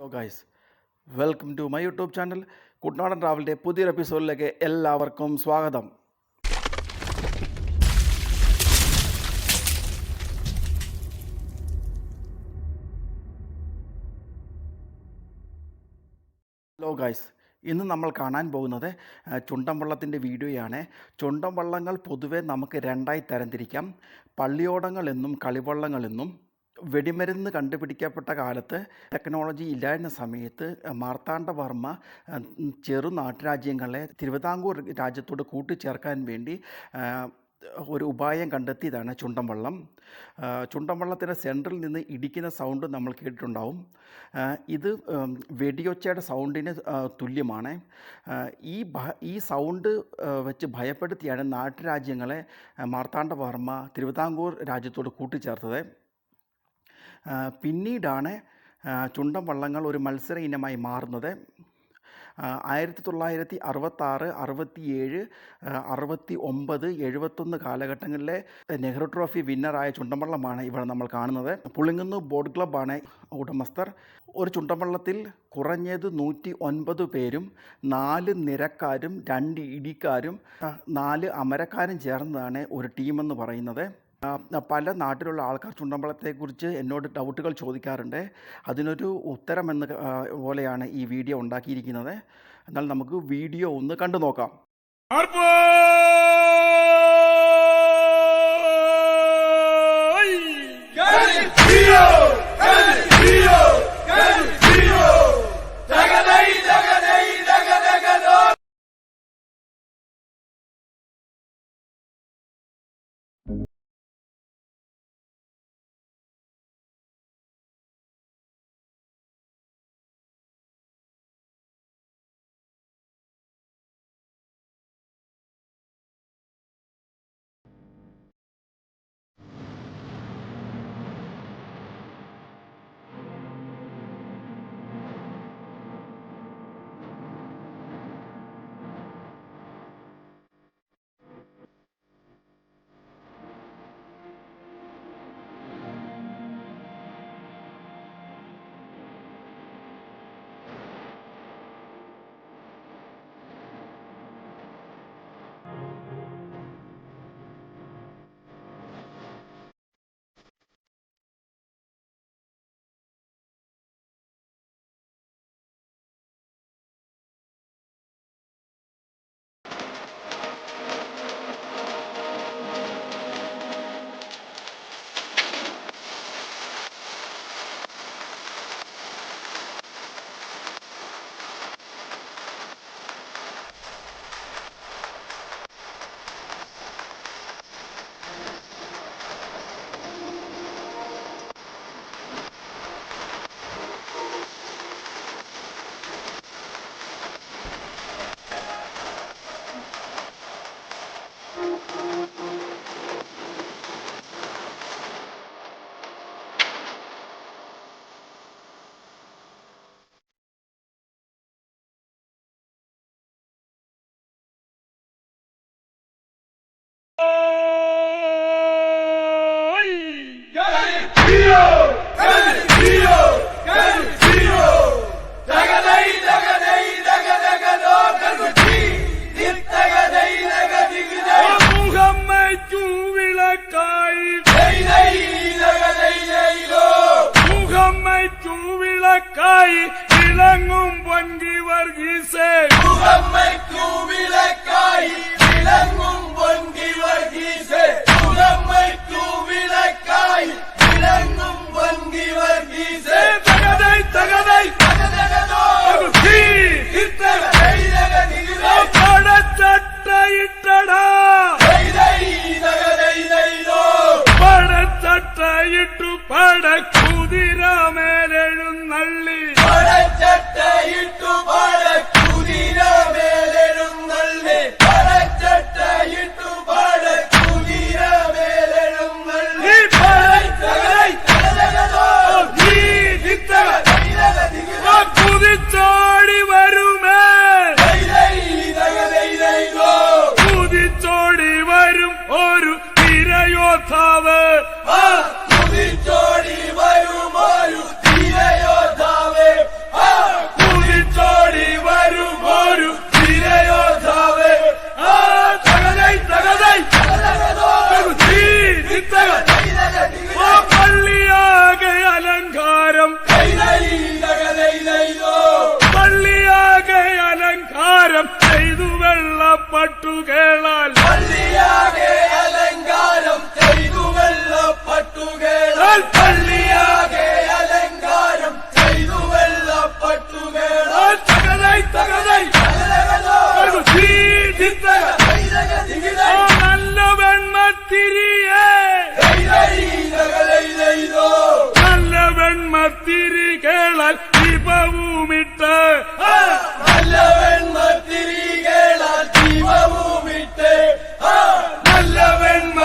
Hello guys welcome to my YouTube channel Kuttanadan ട്രാവലിന്റെ പുതിയൊരു എപ്പിസോഡിലേക്ക് എല്ലാവർക്കും സ്വാഗതം. ഹലോ ഗൈസ് ഇന്ന് നമ്മൾ കാണാൻ പോകുന്നത് ചുണ്ടൻ വള്ളത്തിന്റെ വീഡിയോയാണ്. ചുണ്ടൻ വള്ളങ്ങൾ പൊതുവെ നമുക്ക് രണ്ടായി തരംതിരിക്കാം. പള്ളിയോടങ്ങൾ എന്നും കളിവള്ളങ്ങൾ എന്നും വെടിമരുന്ന് കണ്ടുപിടിക്കപ്പെട്ട കാലത്ത് ടെക്നോളജി ഇല്ലായിരുന്ന സമയത്ത് മാർത്താണ്ഡവർമ്മ ചെറു നാട്ടുരാജ്യങ്ങളെ തിരുവിതാംകൂർ രാജ്യത്തോട് കൂട്ടിച്ചേർക്കാൻ വേണ്ടി ഒരു ഉപായം കണ്ടെത്തിയതാണ് ചുണ്ടൻവള്ളം ചുണ്ടൻവള്ളത്തിന്റെ സെന്ററിൽ നിന്ന് ഇടിക്കുന്ന സൗണ്ട് നമ്മൾ കേട്ടിട്ടുണ്ടാവും. ഇത് വെടിയൊച്ചയുടെ സൗണ്ടിന് തുല്യമാണ്. ഈ ഈ സൗണ്ട് വെച്ച് ഭയപ്പെടുത്തിയാണ് നാട്ടുരാജ്യങ്ങളെ മാർത്താണ്ഡവർമ്മ തിരുവിതാംകൂർ രാജ്യത്തോട് കൂട്ടിച്ചേർത്തത്. പിന്നീടാണ് ചുണ്ടൻ വള്ളങ്ങൾ ഒരു മത്സര ഇനമായി മാറുന്നത്. ആയിരത്തി തൊള്ളായിരത്തി അറുപത്താറ് അറുപത്തിയേഴ് അറുപത്തി ഒമ്പത് എഴുപത്തൊന്ന് കാലഘട്ടങ്ങളിലെ നെഹ്റു ട്രോഫി വിന്നറായ ചുണ്ടൻവള്ളമാണ് ഇവിടെ നമ്മൾ കാണുന്നത്. പുളിങ്ങുന്നു ബോട്ട് ക്ലബ്ബാണ് ഉടമസ്ഥർ. ഒരു ചുണ്ടൻവള്ളത്തിൽ കുറഞ്ഞത് നൂറ്റി ഒൻപത് പേരും നാല് നിരക്കാരും രണ്ട് ഇടിക്കാരും നാല് അമരക്കാരും ചേർന്നതാണ് ഒരു ടീമെന്ന് പറയുന്നത്. പല നാട്ടിലുള്ള ആൾക്കാർ ചുണ്ടമ്പളത്തെക്കുറിച്ച് എന്നോട് ഡൗട്ടുകൾ ചോദിക്കാറുണ്ട്. അതിനൊരു ഉത്തരം എന്ന പോലെയാണ് ഈ വീഡിയോ ഉണ്ടാക്കിയിരിക്കുന്നത്. എന്നാൽ നമുക്ക് വീഡിയോ ഒന്ന് കണ്ടു നോക്കാം. காய் விளங்கும் பங்கிவர் இசை. നല്ല വെണ്മ തിരിയേ നല്ല വെണ്മ തിരികളാൽ ദീപവുമിട്ട്. നല്ല വെണ്മ തിരികളാൽ ദീപവുമിട്ട്. നല്ല വെണ്മ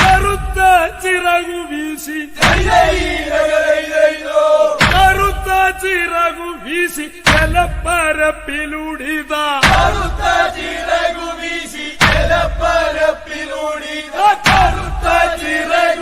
കറുത്ത ചിറകു വീശി. കറുത്ത ചിറകു വീശി. ജലപ്പരപ്പിലുടിത കറുത്ത ചിറകു വീശി ജലപ്പരപ്പിലുടിത കറുത്ത ചിറകു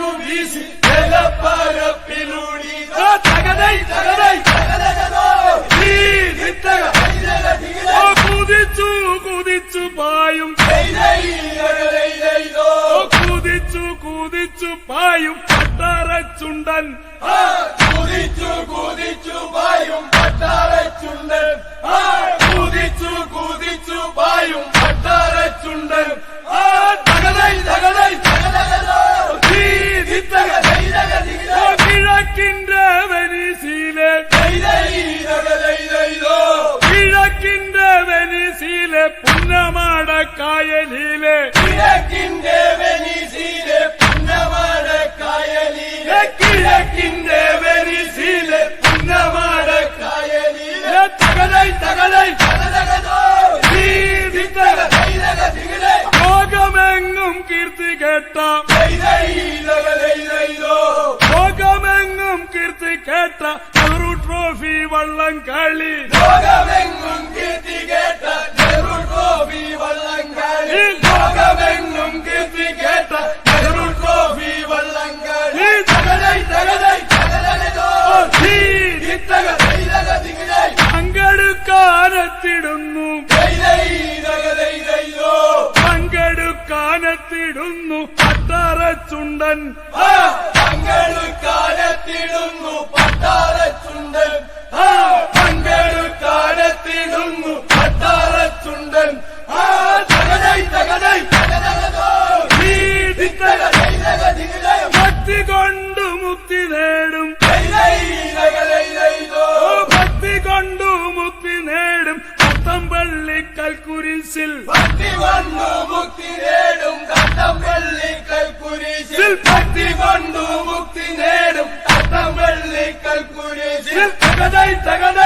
കുരിശിൽ പറ്റിക്കൊണ്ടു മുക്തി നേടും. തത്തം വെള്ളിക്കൽ കുരിശിൽ തകതൈ തകത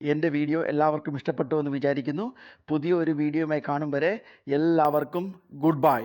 എന്റെ വീഡിയോ എല്ലാവർക്കും ഇഷ്ടപ്പെട്ടു എന്ന് വിചാരിക്കുന്നു. പുതിയ ഒരു വീഡിയോയുമായി കാണും വരെ എല്ലാവർക്കും ഗുഡ് ബൈ.